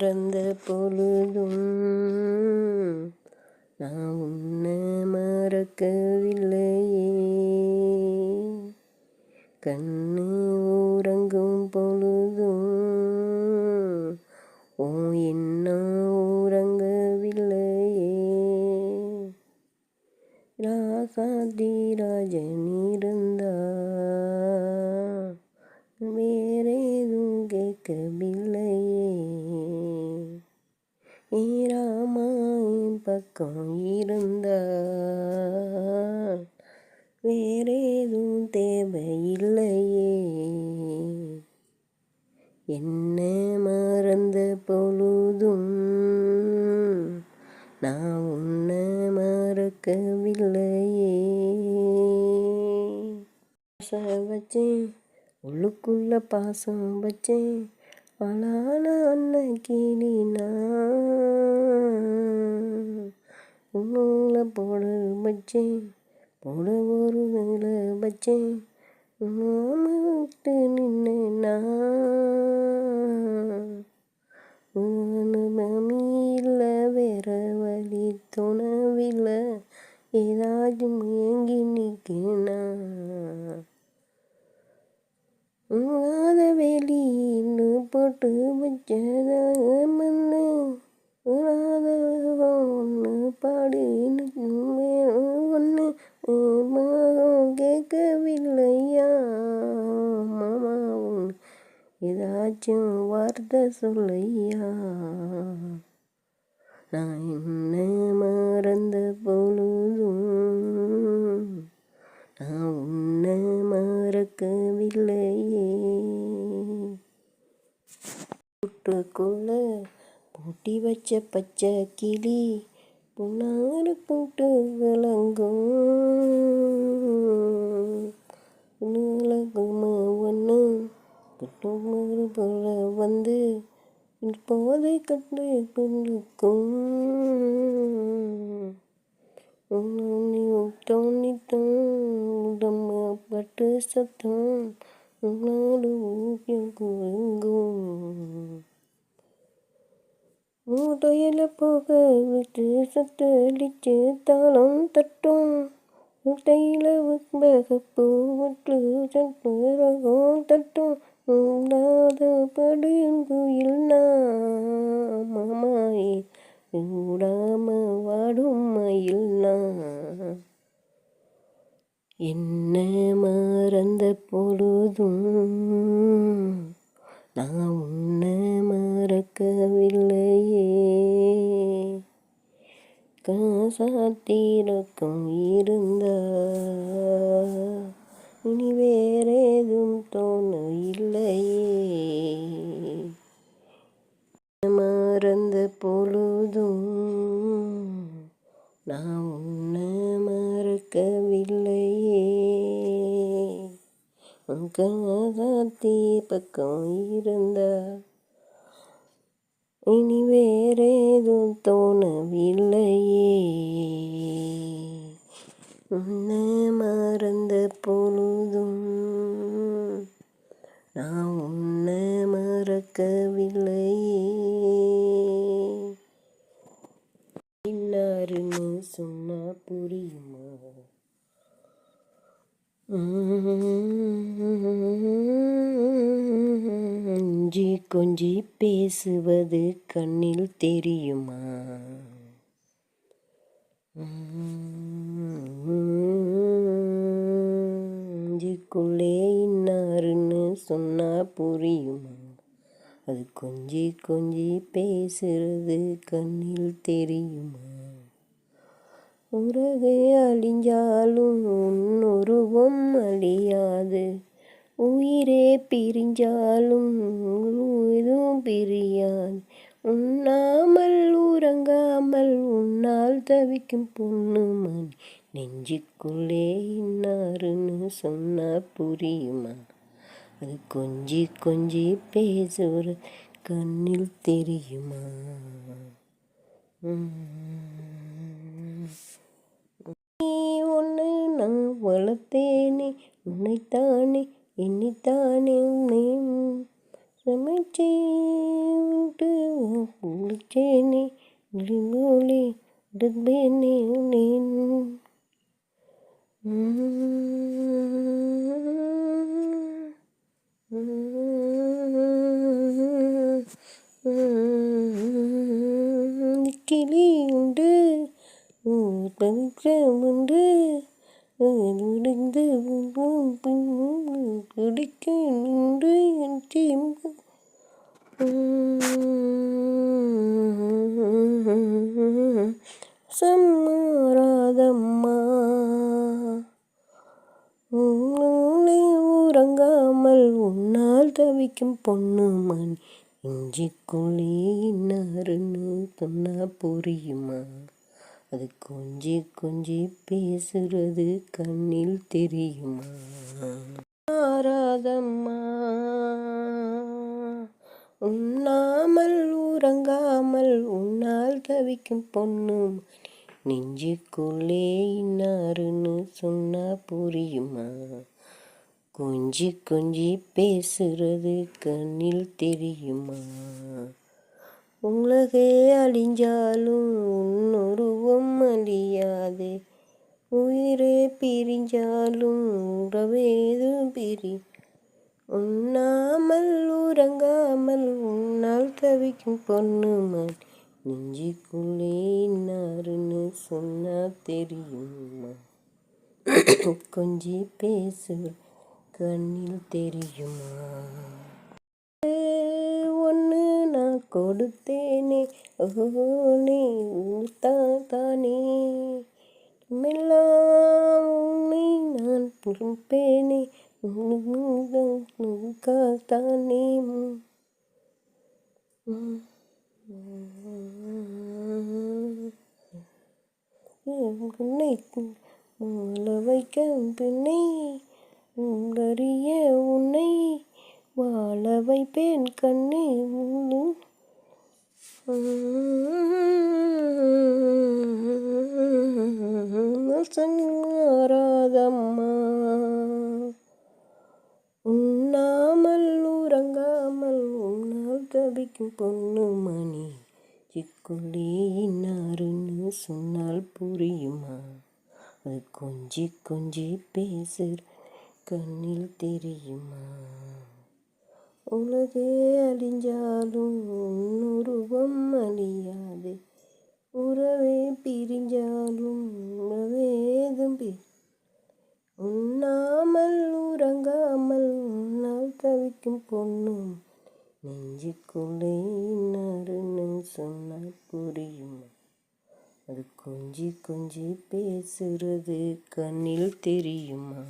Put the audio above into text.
பிறந்த பொழுதும் நான் உன்னை மறக்கவில்லையே. கண்ணு உறங்கும் பொழுதும் ஓ என்ன உறங்கவில்லையே. ராசாதி ராஜன் இருந்தா வேறேதும் கேட்கவில்லையே பக்கம் இருந்தால் வேறேதும் தேவையில்லையே. என்ன மறந்த பொழுதும் நான் உன்னை மறக்கவில்லையே. பாசம் வச்சேன் உள்ளுக்குள்ள பாசம் வச்சேன் அழான அன்னைக்கு நீ உன்னுள்ள போட வச்சேன் போட ஒரு மேல வச்சேன் நாம விட்டு நின்று நான். வேற வழி துணவில்லை ஏதாச்சும் ஏங்கி நிற்கினா. போட்டு வச்சதாக மண்ணு ஒன்று பாடின்னு ஒன்று கேட்கவில்லையா? மாமா ஏதாச்சும் வார்த்தை சொல்லையா? நான் என்ன மறந்த பொழுதும் நான் உன்னை மறக்கவில்லையே. கூட்டுக்குள்ள பூட்டி வச்ச பச்சை கிளி புண்ணாறு பூட்டு விளங்கும். ஒன்று புட்டு போல வந்து போதை கண்டு கொண்டுக்கும் உடம்பு பட்டு சத்தம் நாடு ஊப்பியம் குழுங்கும் மூட்டையில் போக விட்டு சத்தளிச்சு தாளம் தட்டும். முட்டையில் வகப்பு விட்டு சட்டரகம் தட்டும். உண்டாத படியும் குயில் மாமாயே ஊடாம வாடும் மயில் என்ன மறந்த பொழுதும் நான் உன்னை மறக்கவில்லையே காசாத்திரக்கம் இருந்தா இனி வேறேதும் தோணு இல்லையே மறந்த பொழுதும் நான் உன்னை மறக்கவில்லையே. காசாத்தி பக்கம் இருந்தா இனி வேறேதும் தோணவில்லையே. உன்னை மறந்த பொழுதும் நான் உன்னை மறக்கவில்லையே. இன்னாருன்னு சொன்னா புரியுமா? கொஞ்சி பேசுவது கண்ணில் தெரியுமா? நெஞ்சுக்குள்ளே இன்னாருன்னு சொன்னா புரியுமா? அது கொஞ்சி கொஞ்சி பேசுறது கண்ணில் தெரியுமா? உறவே அழிஞ்சாலும் உன்னுருவம் அழியாது. உயிரே பிரிஞ்சாலும் எதுவும் பிரியாது. உண்ணாமல் உறங்காமல் உன்னால் தவிக்கும் பொண்ணு மணி நெஞ்சுக்குள்ளே இன்னாருன்னு சொன்னா புரியுமா? அது கொஞ்சி கொஞ்சி பேசுற கண்ணில் தெரியுமா? நீ ஒன்று நான் வளர்த்தேனே உன்னைத்தானே എന്നിത്താനും ശ്രമിച്ചേട്ട് കുളിച്ചേനെ ഗ്രിമോളി ഉടുപ്പേനെ முடிந்து குடிக்க நின்று என் சம்மாராதம்மா. உன்னோடு உறங்காமல் உன்னால் தவிக்கும் பொண்ணு மணி இஞ்சிக்குள்ளே இன்னாருன்னு சொன்னா புரியுமா? அது கொஞ்சி கொஞ்சி பேசுறது கண்ணில் தெரியுமா? ஆராதம்மா உண்ணாமல் உறங்காமல் உன்னால் தவிக்கும் பொண்ணும் நெஞ்சுக்குள்ளே இன்னாருன்னு சொன்னா புரியுமா? கொஞ்சி கொஞ்சி பேசுறது கண்ணில் தெரியுமா? உலகே அழிஞ்சாலும் உன்னுருவம் அழியாதே. உயிரே பிரிஞ்சாலும் உறவேது பிரி. உண்ணாமல் உறங்காமல் உன்னால் தவிக்கும் பொண்ணுமான் நெஞ்சுக்குள்ளே இன்னாருன்னு சொன்னா தெரியுமா கொஞ்சி பேசு கண்ணில் தெரியுமா? நான் கொடுத்தேனே ஓனே தானே மெல்லாம் உன்னை நான் பொறுப்பேனே தானே உன்னை வைக்க பின்னை உங்கறிய உன்னை. வாழ வைப்பேன் கண்ணே சங்காராதம்மா உண்ணாமல் உறங்காமல் உன்னால் தவிக்கும் பொண்ணு மணி. சிக்குள்ளே இன்னாருன்னு சொன்னால் புரியுமா? அது கொஞ்சி கொஞ்சி பேசுற கண்ணில் தெரியுமா? உலகே அழிஞ்சாலும் உன்னுருவம் அழியாது. உறவே பிரிஞ்சாலும் உறவேதும் பி. உண்ணாமல் உறங்காமல் உன்னால் தவிக்கும் பொண்ணும் நெஞ்சுக்குள்ளே இன்னாருன்னு சொன்னால் புரியுமா? அது கொஞ்சி கொஞ்சி பேசுறது கண்ணில் தெரியுமா?